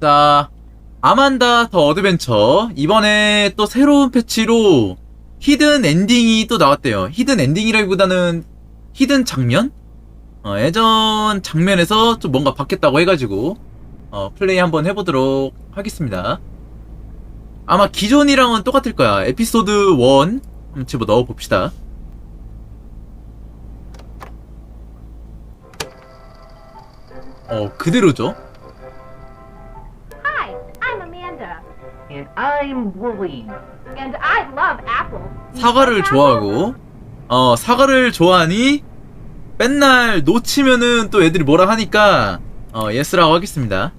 자, 아만다 더 어드벤처. 이번에 또 새로운 패치로 히든 엔딩이 또 나왔대요. 히든 엔딩이라기보다는 히든 장면? 어, 예전 장면에서 좀 뭔가 바뀌었다고 해가지고, 어, 플레이 한번 해보도록 하겠습니다. 아마 기존이랑은 똑같을 거야. 에피소드 1. 한번 집어 넣어봅시다. 어, 그대로죠. I'm Wooly. and I love apples. You 사과를 like apples? 좋아하고 어 사과를 좋아하니 맨날 놓치면은 또 애들이 뭐라 하니까 어 예스라고 하겠습니다.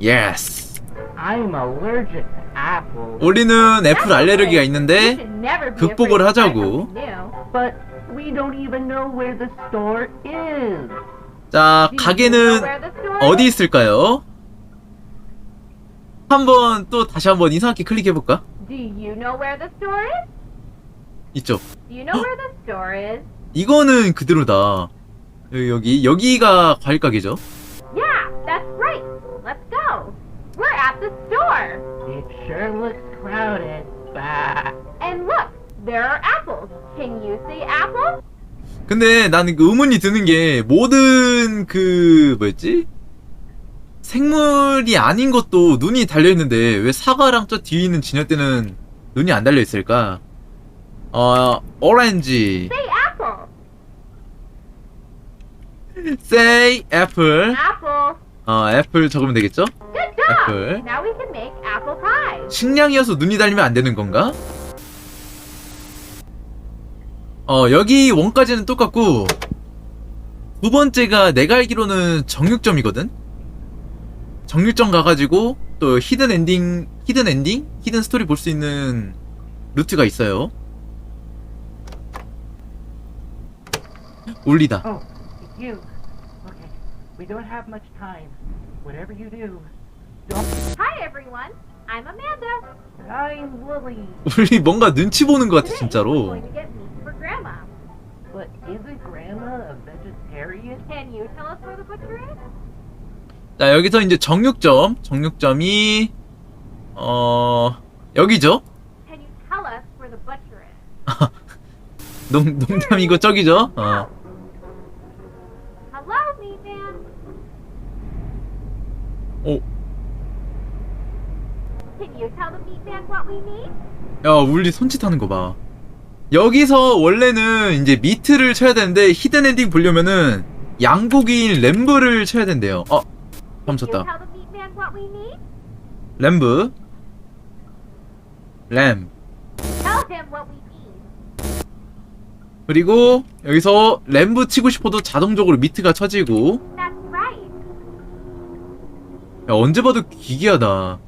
예스. I'm allergic to apples. 우리는 애플 알레르기가. You 있는데 should never be 극복을 afraid to try 하자고. something new. But we don't even know where the store is. 자 Do you know 가게는 where the store is? 어디 있을까요? 한번 또 다시 한번 이상하게 클릭해 볼까? Do you know where the store is? 이쪽. Do you know where the store is? 이거는 그대로다. 여기 여기 여기가 과일 가게죠. Yeah, that's right. Let's go. We're at the store. It sure looks crowded. Bah. And look, there are apples. Can you see apples? 근데 나는 그 의문이 드는 게 모든 그 뭐였지? 생물이 아닌 것도 눈이 달려 있는데 왜 사과랑 저 뒤에 있는 진열대는 눈이 안 달려 있을까? 어, 오렌지, Say apple. say apple. Apple. 어, 애플 적으면 되겠죠? Good job. Apple. Now we can make apple pie. 식량이어서 눈이 달리면 안 되는 건가? 어, 여기 원까지는 똑같고 두 번째가 내가 알기로는 정육점이거든? 정육점 가가지고 또 히든 엔딩, 히든 엔딩? 히든 스토리 볼 수 있는 루트가 있어요. 올리다. Oh, you. Okay. We don't have much time. Whatever you do, don't. Hi everyone. I'm Amanda. I'm Wooly. 올리 뭔가 눈치 보는 것 같아, 진짜로. But isn't Grandma a vegetarian? Can you tell us where the butcher is? 자, 여기서 이제 정육점. 정육점이, 어, 여기죠? 농, 농담이고 저기죠? 어. 오? 야, 울리 손짓하는 거 봐. 여기서 원래는 이제 미트를 쳐야 되는데, 히든 엔딩 보려면은, 양고기인 램브를 쳐야 된대요. 어, Need? 램브. 램. 그리고, 여기서 램브 치고 싶어도 자동적으로 미트가 쳐지고. 야, 언제 봐도 기괴하다.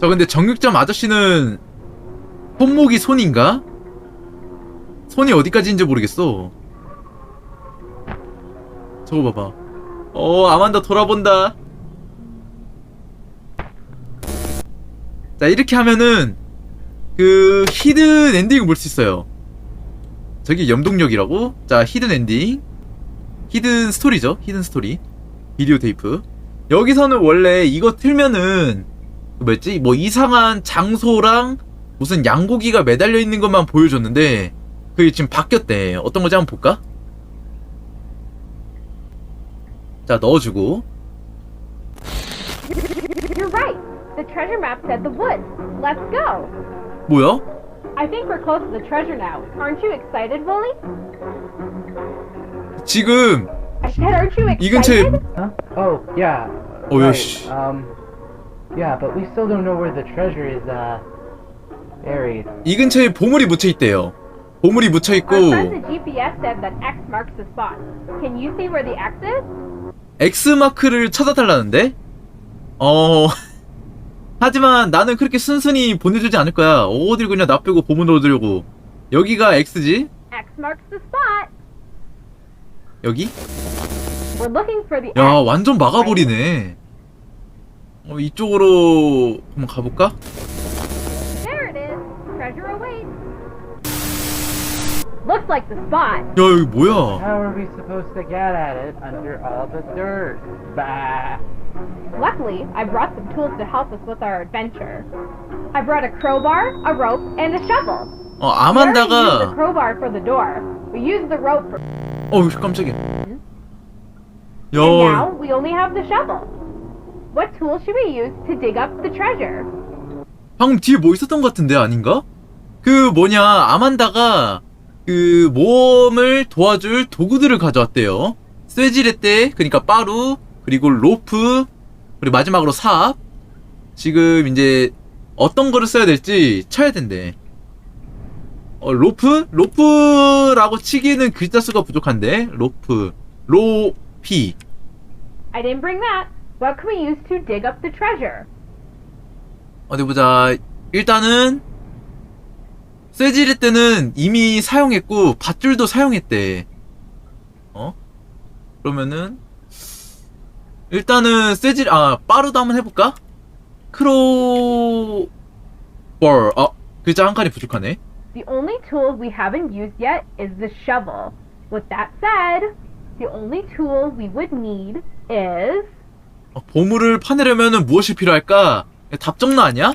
저 근데 정육점 아저씨는 손목이 손인가? 손이 어디까지인지 모르겠어. 저거 봐봐. 어, 아만다 돌아본다. 자, 이렇게 하면은 그 히든 엔딩을 볼 수 있어요. 저기 염동력이라고? 자, 히든 엔딩. 히든 스토리죠. 히든 스토리. 비디오 테이프. 여기서는 원래 이거 틀면은 그 뭐였지? 뭐 이상한 장소랑 무슨 양고기가 매달려 있는 것만 보여줬는데 그게 지금 바뀌었대. 어떤 건지 한번 볼까? 자, 넣어주고. You're right. The treasure map said the woods. Let's go. 뭐야? I think we're close to the treasure now. Aren't you excited, Wooly? 지금 I said, aren't you 이 근처에 excited? Huh? Oh, yeah. Oh, right. yes. Um, yeah, but we still don't know where the treasure is, uh, buried. 이 근처에 보물이 묻혀 있대요. 보물이 묻혀 있고 Our friends at GPS said that X marks the spot. Can you see where the X is? X 마크를 찾아달라는데? 어. 하지만 나는 그렇게 순순히 보내주지 않을 거야. 어딜 그냥 나 빼고 보물 얻으려고. 여기가 X지? X marks the spot. 여기? We're looking for the 야, X. 완전 막아버리네. 어, 이쪽으로 한번 가볼까? There it is. Treasure awaits. Looks like the spot. 야 여기 뭐야? How are we supposed to get at it under all the dirt? Bah. Luckily, I brought some tools to help us with our adventure. I brought a crowbar, a rope, and a shovel. 어 We already used the 아만다가 crowbar for the door. We used the rope for. 어우 깜짝이야. And now 야 we only have the shovel. What tool should we use to dig up the treasure? 방금 뒤에 뭐 있었던 것 같은데 아닌가? 그 뭐냐 아만다가 그 모험을 도와줄 도구들을 가져왔대요. 쇠지렛대 그러니까 빠루 그리고 로프 그리고 마지막으로 삽. 지금 이제 어떤 거를 써야 될지 쳐야 된대. 어 로프 로프라고 치기는 글자 수가 부족한데 로프 로피 I didn't bring that. What can we use to dig up the treasure? 어디 보자. 일단은 쇠지렛 때는 이미 사용했고 밧줄도 사용했대. 어? 그러면은 일단은 쇠질 아 빠르도 한번 해볼까? 크로벌 아 글자 한 칸이 부족하네. The only tool we haven't used yet is the shovel. With that said, the only tool we would need is 어, 보물을 파내려면은 무엇이 필요할까? 답정나 아니야?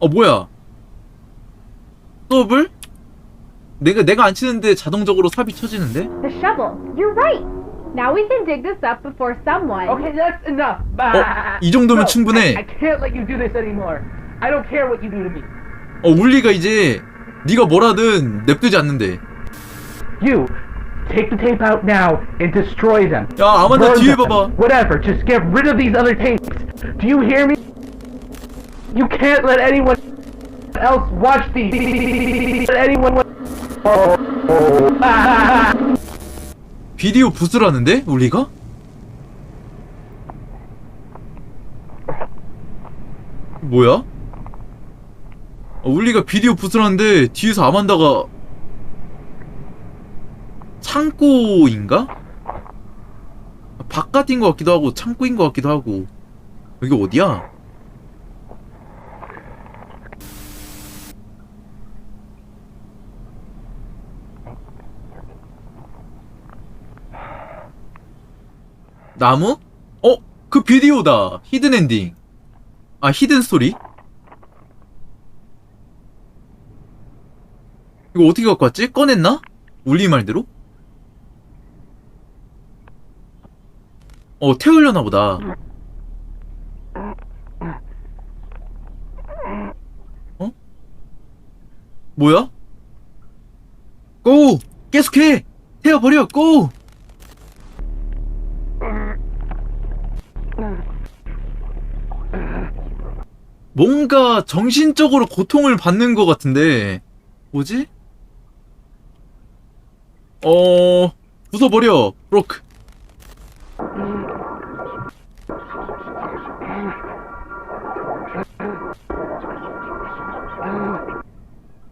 어 뭐야? 더블? 내가 내가 안 치는데 자동적으로 삽이 쳐지는데? the shovel. You're right. Now we can dig this up before someone. Okay, that's enough. Bah. 이 정도면 No, 충분해. I, I can't let you do this anymore. I don't care what you do to me. 어 울리가 이제 네가 뭐라든 냅두지 않는데. You take the tape out now and destroy them. 야 아만다 Burn 뒤에 them. 봐봐. Whatever, just get rid of these other tapes. Do you hear me? You can't let anyone else watch. Let anyone. Oh. oh. 비디오 부스라는데 울리가? 뭐야? 어, 울리가 비디오 부스라는데 뒤에서 아만다가 창고인가? 바깥인 것 같기도 하고 창고인 것 같기도 하고 여기 어디야? 나무? 어? 그 비디오다. 히든 엔딩. 아, 히든 스토리? 이거 어떻게 갖고 왔지? 꺼냈나? 울리 말대로? 어, 태우려나 보다. 어? 뭐야? 고! 계속해! 태워버려! 고! 뭔가 정신적으로 고통을 받는 것 같은데 뭐지? 어 부숴버려 브로크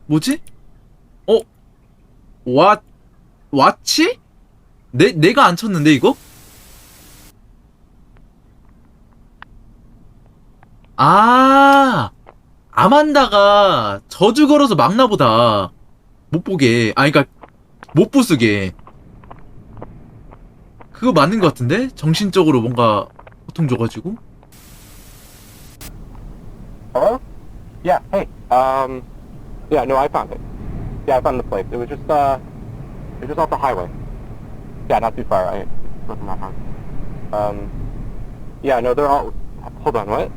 뭐지? 어? 왓 왓치? 내 내가 안 쳤는데 이거? 아, 아만다가 저주 걸어서 막나 보다. 못 보게. 아, 그니까, 못 부수게. 그거 맞는 것 같은데? 정신적으로 뭔가 고통 줘가지고. Hello? Yeah, hey. Um, yeah, no, I found it. Yeah, I found the place. It was just, uh, it was just off the highway. Yeah, not too far. House. Um, yeah, no, they're all, hold on, what?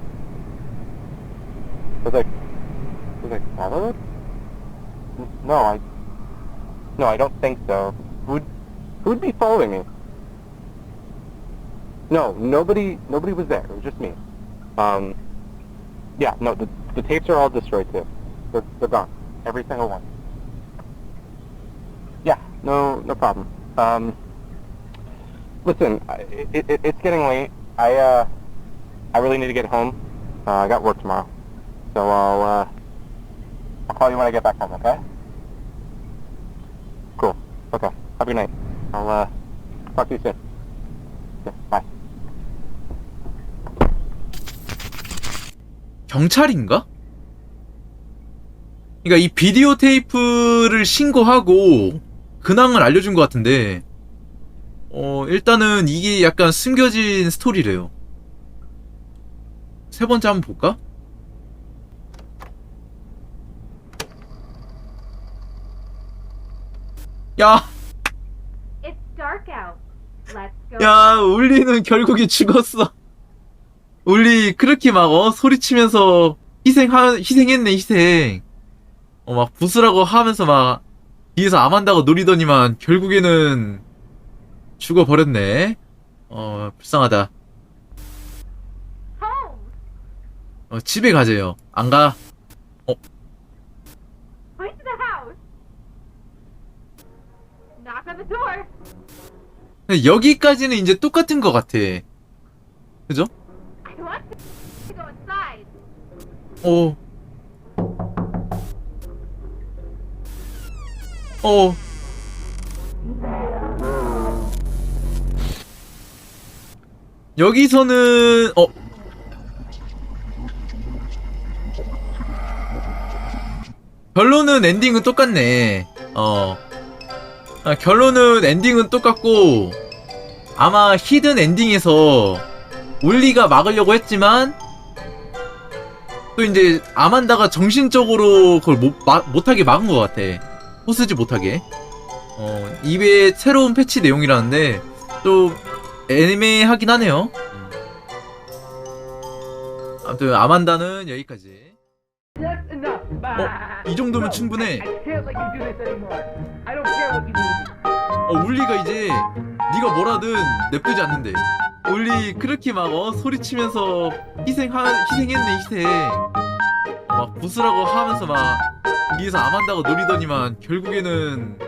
Was I, was I followed? No, I, no, I don't think so. Who'd, who'd be following me? No, nobody, nobody was there. It was just me. Um, yeah, no, the, the tapes are all destroyed too. They're, they're gone. Every single one. Yeah, no, no problem. Um, listen, it, it, it's getting late. I, uh, I really need to get home. Uh, I got work tomorrow. So I'll, uh, I'll call you when I get back home, okay? Cool. Okay. Have a good night. I'll, uh, talk to you soon. Yeah, bye. 경찰인가? 그러니까 이 비디오 테이프를 신고하고 근황을 알려준 것 같은데 어 일단은 이게 약간 숨겨진 스토리래요. 세 번째 한번 볼까? 야. 야, 울리는 결국에 죽었어. 울리 그렇게 막 어, 소리치면서 희생하 희생했네 희생. 어 막 부수라고 하면서 막 뒤에서 아만다고 노리더니만 결국에는 죽어 버렸네. 어 불쌍하다. 어, 집에 가재요. 안 가. Point to the house. Knock on the door. 근데 여기까지는 이제 똑같은 것 같아. 그죠? 어. 어. 여기서는 어. 결론은 엔딩은 똑같네. 어. 아, 결론은 엔딩은 똑같고 아마 히든 엔딩에서 울리가 막으려고 했지만 또 이제 아만다가 정신적으로 그걸 못, 마, 못하게 막은 것 같아. 호스지 못하게. 어, 이외에 새로운 패치 내용이라는데 또 애매하긴 하네요. 음. 아무튼 아만다는 여기까지. 어, 이 정도면 충분해. 어, 울리가 이제 네가 뭐라든 냅두지 않는데. 울리 그렇게 막 어, 소리치면서 희생하 희생했네 희생. 어, 막 부수라고 하면서 막 뒤에서 아만다고 노리더니만 결국에는